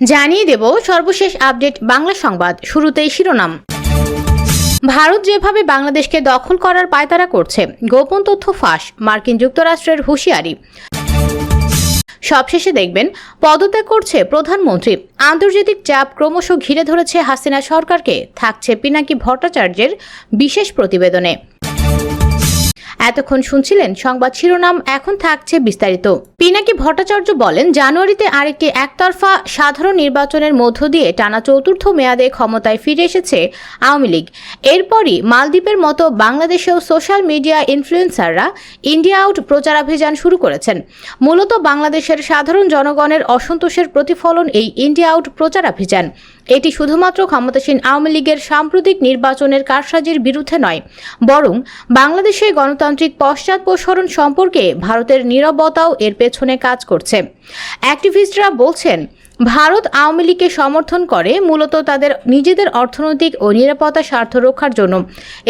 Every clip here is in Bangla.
জানিয়ে দেব সর্বশেষ আপডেট বাংলা সংবাদ, শুরুতেই শিরোনাম। ভারত যেভাবে বাংলাদেশকে দখল করার পায়তারা করছে, গোপন তথ্য ফাঁস, মার্কিন যুক্তরাষ্ট্রের হুঁশিয়ারি। সবশেষে দেখবেন, পদত্যাগ করছে প্রধানমন্ত্রী। আন্তর্জাতিক চাপ ক্রমশ ঘিরে ধরেছে হাসিনা সরকারকে, থাকছে পিনাকি ভট্টাচার্যের বিশেষ প্রতিবেদনে। এতক্ষণ শুনছিলেন সংবাদ শিরোনাম, এখন থাকছে বিস্তারিত। পিনাকি ভট্টাচার্য বলেন, জানুয়ারিতে আরেকটি একতরফা সাধারণ নির্বাচনের মধ্য দিয়ে টানা চতুর্থ মেয়াদে ক্ষমতায় ফিরে এসেছে আওয়ামী লীগ। এরপরই মালদ্বীপের মতো বাংলাদেশেও সোশ্যাল মিডিয়া ইনফ্লুয়েন্সাররা ইন্ডিয়া আউট প্রচারাভিযান শুরু করেছেন। মূলত বাংলাদেশের সাধারণ জনগণের অসন্তোষের প্রতিফলন এই ইন্ডিয়া আউট প্রচারাভিযান। এটি শুধুমাত্র ক্ষমতাসীন আওয়ামী লীগের সাম্প্রতিক নির্বাচনের কারসাজির বিরুদ্ধে নয়, বরং বাংলাদেশে গণতান্ত্রিক পশ্চাৎপসরণ সম্পর্কে ভারতের নিরবতাও এর পেছনে কাজ করছে। অ্যাক্টিভিস্টরা বলছেন ভারত আওয়ামী লীগকে সমর্থন করে মূলত তাদের নিজেদের অর্থনৈতিক ও নিরাপত্তা স্বার্থ রক্ষার জন্য।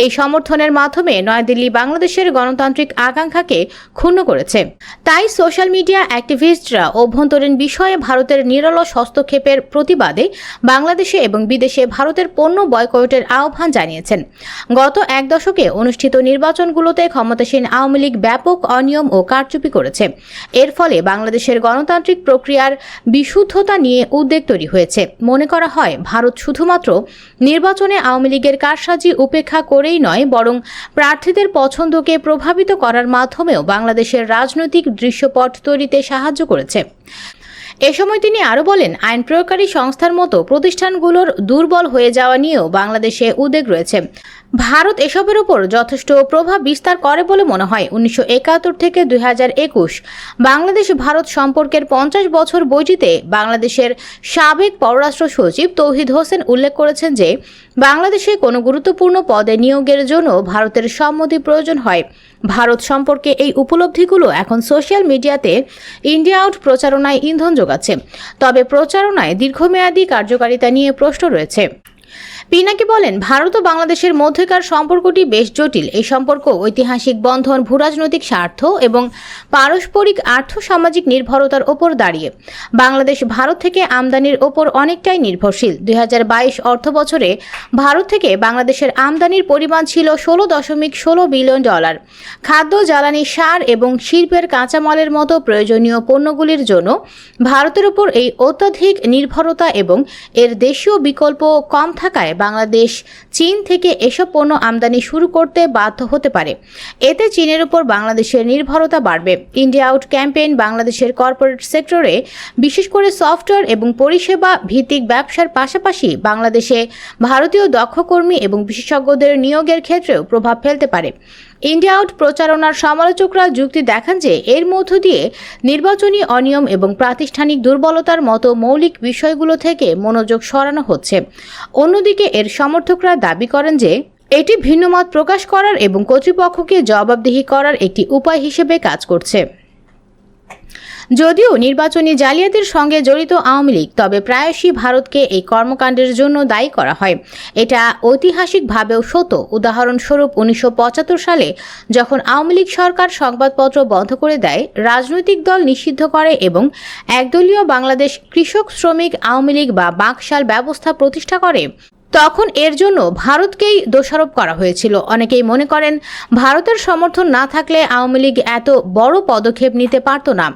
এই সমর্থনের মাধ্যমে নয়াদিল্লি বাংলাদেশের গণতান্ত্রিক আকাঙ্ক্ষাকে ক্ষুণ্ণ করেছে। তাই সোশ্যাল মিডিয়া অ্যাক্টিভিস্টরা অভ্যন্তরীণ বিষয়ে ভারতের নিরলস হস্তক্ষেপের প্রতিবাদে বাংলাদেশে এবং বিদেশে ভারতের পণ্য বয়কটের আহ্বান জানিয়েছেন। গত এক দশকে অনুষ্ঠিত নির্বাচনগুলোতে ক্ষমতাসীন আওয়ামী লীগ ব্যাপক অনিয়ম ও কারচুপি করেছে। এর ফলে বাংলাদেশের গণতান্ত্রিক প্রক্রিয়ার বিশুদ্ধতা নিয়ে উদ্বেগ তৈরি হয়েছে। মনে করা হয়, ভারত শুধুমাত্র নির্বাচনে আওয়ামী লীগের কারসাজি উপেক্ষা করেই নয়, বরং প্রার্থীদের পছন্দকে প্রভাবিত করার মাধ্যমেও বাংলাদেশের রাজনৈতিক দৃশ্যপট তৈরিতে সাহায্য করেছে। এ সময় তিনি আরও বলেন, আইন প্রয়োগকারী সংস্থার মতো প্রতিষ্ঠানগুলোর দুর্বল হয়ে যাওয়া নিয়েও বাংলাদেশে উদ্বেগ রয়েছে। ভারত এসবের উপর যথেষ্ট প্রভাব বিস্তার করে বলে মনে হয় উনিশশো একাত্তর থেকে দুই হাজার একুশ। বাংলাদেশ ভারত সম্পর্কের পঞ্চাশ বছর বইটিতে বাংলাদেশের সাবেক পররাষ্ট্র সচিব তৌহিদ হোসেন উল্লেখ করেছেন যে, বাংলাদেশে কোনো গুরুত্বপূর্ণ পদে নিয়োগের জন্য ভারতের সম্মতি প্রয়োজন হয়। ভারত সম্পর্কে এই উপলব্ধিগুলো এখন সোশ্যাল মিডিয়াতে ইন্ডিয়া আউট প্রচারণায় ইন্ধন যোগাচ্ছে। তবে প্রচারণায় দীর্ঘমেয়াদী কার্যকারিতা নিয়ে প্রশ্ন রয়েছে। পিনাকি বলেন, ভারত ও বাংলাদেশের মধ্যেকার সম্পর্কটি বেশ জটিল। এই সম্পর্ক ঐতিহাসিক বন্ধন, ভূরাজনৈতিক স্বার্থ এবং পারস্পরিক আর্থ সামাজিক নির্ভরতার ওপর দাঁড়িয়ে। বাংলাদেশ ভারত থেকে আমদানির ওপর অনেকটাই নির্ভরশীল। দুই অর্থ বছরে ভারত থেকে বাংলাদেশের আমদানির পরিমাণ ছিল ষোলো দশমিক ষোলো বিলিয়ন ডলার। খাদ্য, জ্বালানি, সার এবং শিল্পের কাঁচামালের মতো প্রয়োজনীয় পণ্যগুলির জন্য ভারতের উপর এই অত্যাধিক নির্ভরতা এবং এর দেশীয় বিকল্প কম থাকায় বাংলাদেশ, চীন থেকে এসব পণ্য আমদানি শুরু করতে বাধ্য হতে পারে। এতে চীনের উপর বাংলাদেশের নির্ভরতা বাড়বে। ইন্ডিয়া আউট ক্যাম্পেইন বাংলাদেশের কর্পোরেট সেক্টরে বিশেষ করে সফটওয়্যার এবং পরিষেবা ভিত্তিক ব্যবসার পাশাপাশি বাংলাদেশে ভারতীয় দক্ষ কর্মী এবং বিশেষজ্ঞদের নিয়োগের ক্ষেত্রেও প্রভাব ফেলতে পারে। ইন্ডিয়া আউট প্রচারণার সমালোচকরা যুক্তি দেখান যে এর মধ্য দিয়ে নির্বাচনী অনিয়ম এবং প্রাতিষ্ঠানিক দুর্বলতার মতো মৌলিক বিষয়গুলো থেকে মনোযোগ সরানো হচ্ছে। অন্যদিকে এর সমর্থকরা দাবি করেন যে এটি ভিন্নমত প্রকাশ করার এবং কর্তৃপক্ষকে জবাবদিহি করার একটি উপায় হিসেবে কাজ করছে। যদিও নির্বাচনী জালিয়াতির সঙ্গে জড়িত আওয়ামী লীগ, তবে প্রায়শই ভারতকে এই কর্মকাণ্ডের জন্য দায়ী করা হয়। এটা ঐতিহাসিকভাবেও সত উদাহরণস্বরূপ উনিশশো পঁচাত্তর সালে যখন আওয়ামী লীগ সরকার সংবাদপত্র বন্ধ করে দেয়, রাজনৈতিক দল নিষিদ্ধ করে এবং একদলীয় বাংলাদেশ কৃষক শ্রমিক আওয়ামী লীগ বা বাকশাল ব্যবস্থা প্রতিষ্ঠা করে। তখন এর জন্য ভারতকেই দোষারোপ করা হয়েছিল। অনেকেই মনে করেন, ভারতের সমর্থন না থাকলে আওয়ামী লীগ এত বড় পদক্ষেপ নিতে পারত না।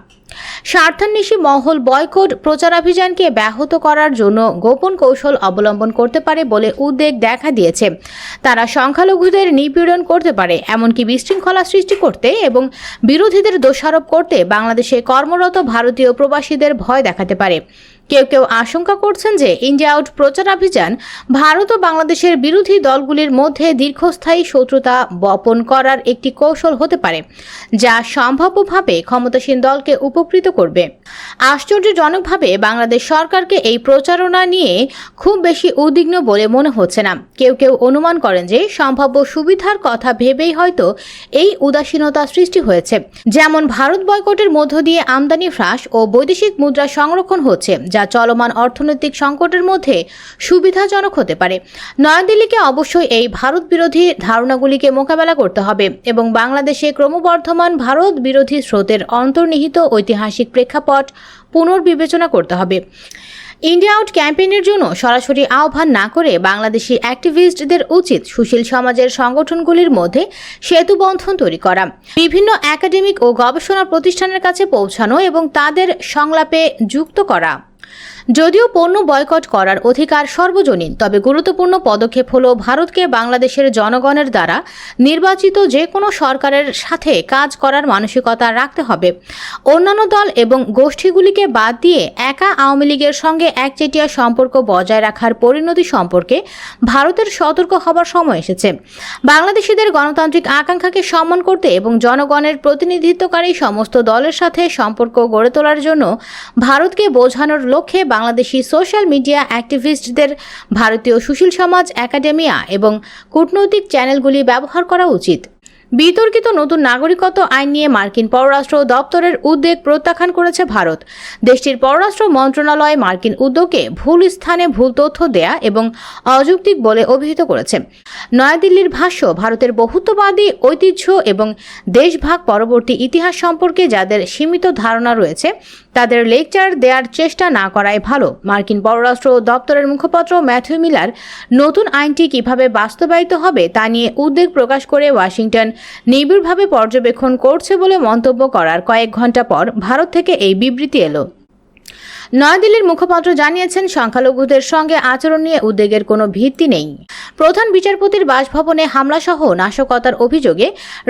স্বার্থান্বেষী মহল বয়কট প্রচারাভিযানকে ব্যাহত করার জন্য গোপন কৌশল অবলম্বন করতে পারে বলে উদ্বেগ দেখা দিয়েছে। তারা সংখ্যালঘুদের নিপীড়ন করতে পারে, এমনকি বিশৃঙ্খলা সৃষ্টি করতে এবং বিরোধীদের দোষারোপ করতে বাংলাদেশে কর্মরত ভারতীয় প্রবাসীদের ভয় দেখাতে পারে। কেউ কেউ আশঙ্কা করছেন যে ইন্ডিয়া আউট প্রচারাভিযান ভারত ও বাংলাদেশের বিরোধী দলগুলির মধ্যে দীর্ঘস্থায়ী শত্রুতা বপন করার একটি কৌশল হতে পারে, যা সম্ভাব্যভাবে ক্ষমতাসীন দলকে উপকৃত করবে। আশ্চর্যজনকভাবে বাংলাদেশ সরকারকে এই প্রচারণা নিয়ে খুব বেশি উদ্বিগ্ন বলে মনে হচ্ছে না। কেউ কেউ অনুমান করেন যে সম্ভাব্য সুবিধার কথা ভেবেই হয়তো এই উদাসীনতা সৃষ্টি হয়েছে। যেমন ভারত বয়কটের মধ্য দিয়ে আমদানি হ্রাস ও বৈদেশিক মুদ্রা সংরক্ষণ হচ্ছে, যা চলমান অর্থনৈতিক সংকটের মধ্যে সুবিধাজনক হতে পারে। নয়াদিল্লিকে অবশ্যই এই ভারত বিরোধী ধারণাগুলিকে মোকাবেলা করতে হবে এবং বাংলাদেশে ক্রমবর্ধমান ভারত বিরোধী স্রোতের অন্তর্নিহিত ঐতিহাসিক প্রেক্ষাপট পুনর্বিবেচনা করতে হবে। ইন্ডিয়া আউট ক্যাম্পেইনের জন্য সরাসরি আহ্বান না করে বাংলাদেশি অ্যাক্টিভিস্টদের উচিত সুশীল সমাজের সংগঠনগুলির মধ্যে সেতু বন্ধন তৈরি করা। বিভিন্ন একাডেমিক ও গবেষণা প্রতিষ্ঠানের কাছে পৌঁছানো এবং তাদের সংলাপে যুক্ত করা। যদিও পণ্য বয়কট করার অধিকার সর্বজনীন, তবে গুরুত্বপূর্ণ পদক্ষেপ হল ভারতকে বাংলাদেশের জনগণের দ্বারা নির্বাচিত যে কোনো সরকারের সাথে কাজ করার মানসিকতা রাখতে হবে। অন্যান্য দল এবং গোষ্ঠীগুলিকে বাদ দিয়ে একা আওয়ামী লীগের সঙ্গে একচেটিয়া সম্পর্ক বজায় রাখার পরিণতি সম্পর্কে ভারতের সতর্ক হবার সময় এসেছে। বাংলাদেশিদের গণতান্ত্রিক আকাঙ্ক্ষাকে সম্মান করতে এবং জনগণের প্রতিনিধিত্বকারী সমস্ত দলের সাথে সম্পর্ক গড়ে তোলার জন্য ভারতকে বোঝানোর লক্ষ্যে বাংলাদেশি সোশ্যাল মিডিয়া অ্যাক্টিভিস্টদের ভারতীয় সুশীল সমাজ একাডেমিয়া এবং কূটনৈতিক চ্যানেলগুলি ব্যবহার করা উচিত। বিতর্কিত নতুন নাগরিকত্ব আইন নিয়ে মার্কিন পররাষ্ট্র দপ্তরের উদ্বেগ প্রত্যাখ্যান করেছে ভারত। দেশটির পররাষ্ট্র মন্ত্রণালয় মার্কিন উদ্যোগকে ভুল স্থানে ভুল তথ্য দেয়া এবং অযৌক্তিক বলে অভিহিত করেছে। নয়াদিল্লির ভাষ্য, ভারতের বহুত্ববাদী ঐতিহ্য এবং দেশভাগ পরবর্তী ইতিহাস সম্পর্কে যাদের সীমিত ধারণা রয়েছে তাদের লেকচার দেওয়ার চেষ্টা না করাই ভালো। মার্কিন পররাষ্ট্র দপ্তরের মুখপাত্র ম্যাথিউ মিলার, নতুন আইনটি কীভাবে বাস্তবায়িত হবে তা নিয়ে উদ্বেগ প্রকাশ করে ওয়াশিংটন নিবিড়ভাবে পর্যবেক্ষণ করছে বলে মন্তব্য করার কয়েক ঘণ্টা পর ভারত থেকে এই বিবৃতি এলো। নয়াদিল্লির মুখপাত্র জানিয়েছেন, সংখ্যালঘুদের সঙ্গে আচরণ নিয়ে উদ্বেগের কোনো ভিত্তি নেই। প্রধান বিচারপতির বাসভবনে হামলাসহ নাশকতার অভিযোগে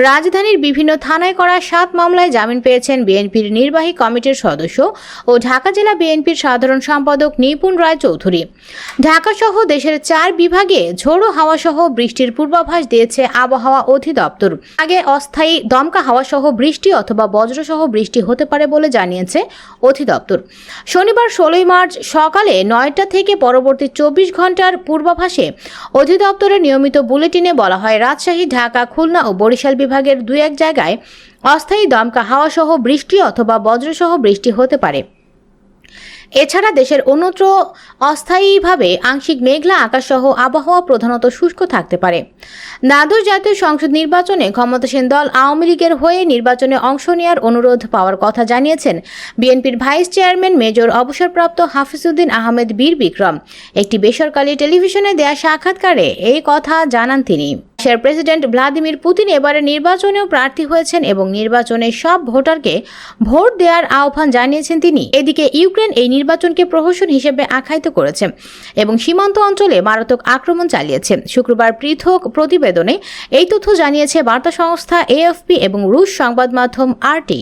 রাজধানীর বিভিন্ন থানায় করা সাত মামলায় জামিন পেয়েছেন বিএনপির নির্বাহী কমিটির সদস্য ও ঢাকা জেলা বিএনপির সাধারণ সম্পাদক নিপুণ রায় চৌধুরী। ঢাকাসহ দেশের চার বিভাগে ঝোড়ো হাওয়াসহ বৃষ্টির পূর্বাভাস দিয়েছে আবহাওয়া অধিদপ্তর। আগে অস্থায়ী দমকা হাওয়াসহ বৃষ্টি অথবা বজ্রসহ বৃষ্টি হতে পারে বলে জানিয়েছে অধিদপ্তর। শনিবার ষোলোই মার্চ সকালে নয়টা থেকে পরবর্তী চব্বিশ ঘণ্টার পূর্বাভাসে অধিদপ্তরের নিয়মিত বুলেটিনে বলা হয়, রাজশাহী, ঢাকা, খুলনা ও বরিশাল বিভাগের দু এক জায়গায় অস্থায়ী দমকা হাওয়াসহ বৃষ্টি অথবা বজ্রসহ বৃষ্টি হতে পারে। এছাড়া দেশের অন্যত্র অস্থায়ীভাবে আংশিক মেঘলা আকাশসহ আবহাওয়া প্রধানত শুষ্ক থাকতে পারে। দ্বাদশ জাতীয় সংসদ নির্বাচনে ক্ষমতাসীন দল আওয়ামী লীগের হয়ে নির্বাচনে অংশ নেওয়ার অনুরোধ পাওয়ার কথা জানিয়েছেন বিএনপির ভাইস চেয়ারম্যান মেজর অবসরপ্রাপ্ত হাফিজউদ্দিন আহমেদ বীর বিক্রম। একটি বেসরকারি টেলিভিশনে দেয়া সাক্ষাৎকারে এই কথা জানান তিনি। রাশিয়ার প্রেসিডেন্ট ভ্লাদিমির পুতিন এবারে নির্বাচনেও প্রার্থী হয়েছেন এবং নির্বাচনে সব ভোটারকে ভোট দেওয়ার আহ্বান জানিয়েছেন তিনি। এদিকে ইউক্রেন এই নির্বাচনকে প্রহসন হিসেবে আখ্যায়িত করেছে এবং সীমান্ত অঞ্চলে মারাত্মক আক্রমণ চালিয়েছে। শুক্রবার পৃথক প্রতিবেদনে এই তথ্য জানিয়েছে বার্তা সংস্থা এএফপি এবং রুশ সংবাদ মাধ্যম আরটি।